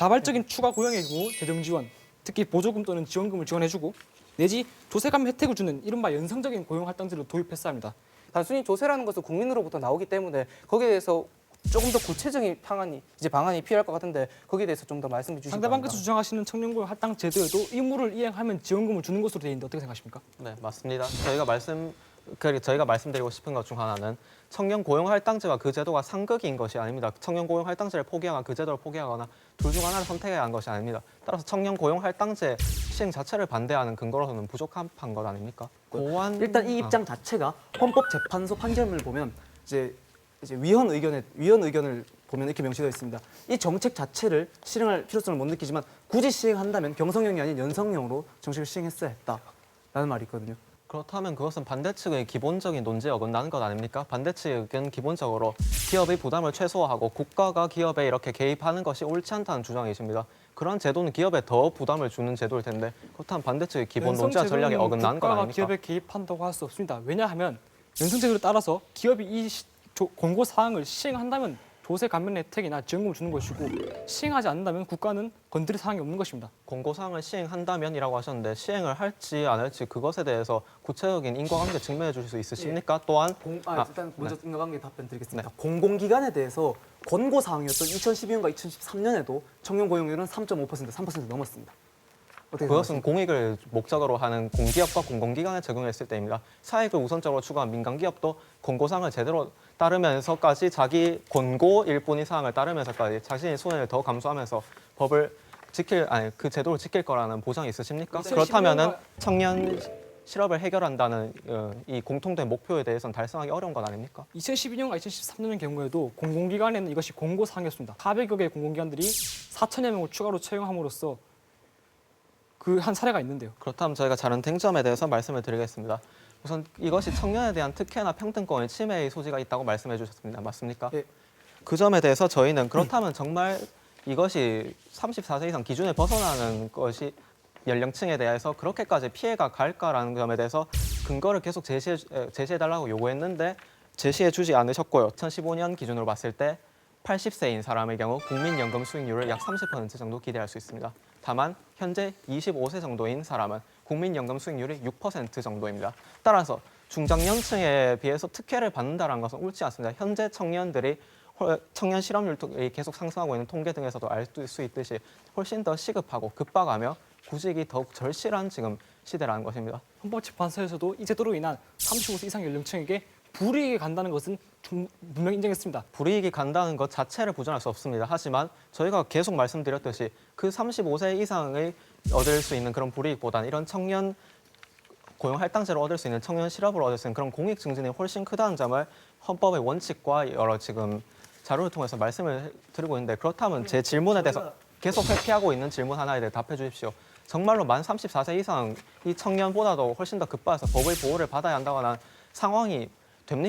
자발적인 추가 고용의 경우 재정 지원, 특히 보조금 또는 지원금을 지원해주고 내지 조세감 혜택을 주는 이른바 연성적인 고용 할당제를 도입했어야 합니다. 단순히 조세라는 것은 국민으로부터 나오기 때문에 거기에 대해서 조금 더 구체적인 방안이 이제 방안이 필요할 것 같은데 거기에 대해서 좀 더 말씀해 주시기 상대방께서. 주장하시는 청년고용 할당 제도에도 의무를 이행하면 지원금을 주는 것으로 되어 있는데 어떻게 생각하십니까? 네, 맞습니다. 저희가 말씀 그 저희가 말씀드리고 싶은 것 중 하나는 청년 고용 할당제와 그 제도가 상극인 것이 아닙니다. 청년 고용 할당제를 포기하거나 그 제도를 포기하거나 둘 중 하나를 선택해야 하는 것이 아닙니다. 따라서 청년 고용 할당제 시행 자체를 반대하는 근거로서는 부족한 것 아닙니까? 고안 일단 이 입장 자체가 헌법재판소 판결문을 보면 이제 이제 위헌 의견에 위헌 의견을 보면 이렇게 명시되어 있습니다. 이 정책 자체를 실행할 필요성을 못 느끼지만 굳이 시행한다면 경성형이 아닌 연성형으로 정책을 시행했어야 했다라는 말이 있거든요. 그렇다면 그것은 반대 측의 기본적인 논지에 어긋나는 것 아닙니까? 반대 측은 기본적으로 기업의 부담을 최소화하고 국가가 기업에 이렇게 개입하는 것이 옳지 않다는 주장이십니다. 그런 제도는 기업에 더 부담을 주는 제도일 텐데 그렇다면 반대 측의 기본 논지와 전략에 어긋나는 것 국가가 아닙니까? 기업에 개입한다고 할 수 없습니다. 왜냐하면 연성제도를 따라서 기업이 이 시- 조- 권고 사항을 시행한다면 조세 감면 혜택이나 지원금을 주는 것이고 시행하지 않는다면 국가는 건드릴 사항이 없는 것입니다. 공고사항을 시행한다면이라고 하셨는데 시행을 할지 안 할지 그것에 대해서 구체적인 인과관계 증명해 주실 수 있으십니까? 또한 공, 아, 아, 일단 먼저 인과관계 답변 드리겠습니다. 네. 공공기관에 대해서 권고 사항이었던 2012년과 2013년에도 청년 고용률은 3.5% 3% 넘었습니다. 어떻게 그것은 공익을 목적으로 하는 공기업과 공공기관에 적용했을 때입니다. 사익을 우선적으로 추구한 민간기업도 공고사항을 제대로 따르면서까지 자기 권고 일본이 사항을 따르면서까지 자신의 손해를 더 감수하면서 법을 지킬 아니 그 제도를 지킬 거라는 보장이 있으십니까? 2012년과 그렇다면은 청년 실업을 해결한다는 어, 이 공통된 목표에 대해서는 달성하기 어려운 것 아닙니까? 2012년과 2013년의 경우에도 공공기관에는 이것이 공고 사항이었습니다. 400여 개의 공공기관들이 4천여 명을 추가로 채용함으로써 그 한 사례가 있는데요. 그렇다면 저희가 다른 쟁점에 대해서 말씀을 드리겠습니다. 우선 이것이 청년에 대한 특혜나 평등권의 침해의 소지가 있다고 말씀해 주셨습니다. 맞습니까? 예. 그 점에 대해서 저희는 그렇다면 정말 이것이 34세 이상 기준에 벗어나는 것이 연령층에 대해서 그렇게까지 피해가 갈까라는 점에 대해서 근거를 계속 제시해, 제시해 달라고 요구했는데 제시해 주지 않으셨고요. 2015년 기준으로 봤을 때 80세인 사람의 경우 국민연금 수익률을 약 30% 정도 기대할 수 있습니다. 다만 현재 25세 정도인 사람은 국민연금 수익률이 6% 정도입니다. 따라서 중장년층에 비해서 특혜를 받는다는 것은 옳지 않습니다. 현재 청년들이 홀- 청년 실업률이 계속 상승하고 있는 통계 등에서도 알 수 있듯이 훨씬 더 시급하고 급박하며 구직이 더욱 절실한 지금 시대라는 것입니다. 헌법재판소에서도 이 제도로 인한 35세 이상 연령층에게 불이익이 간다는 것은 중- 분명히 인정했습니다. 불이익이 간다는 것 자체를 부정할 수 없습니다. 하지만 저희가 계속 말씀드렸듯이 그 35세 이상의 얻을 수 있는 그런 불이익보다는 이런 청년 고용 할당제를 얻을 수 있는 청년 실업을 얻을 수 있는 그런 공익 증진이 훨씬 크다는 점을 헌법의 원칙과 여러 지금 자료를 통해서 말씀을 드리고 있는데 그렇다면 제 질문에 대해서 계속 회피하고 있는 질문 하나에 대해 답해 주십시오. 정말로 만 34세 이상 이 청년보다도 훨씬 더 급박해서 법의 보호를 받아야 한다거나 상황이 됩니까?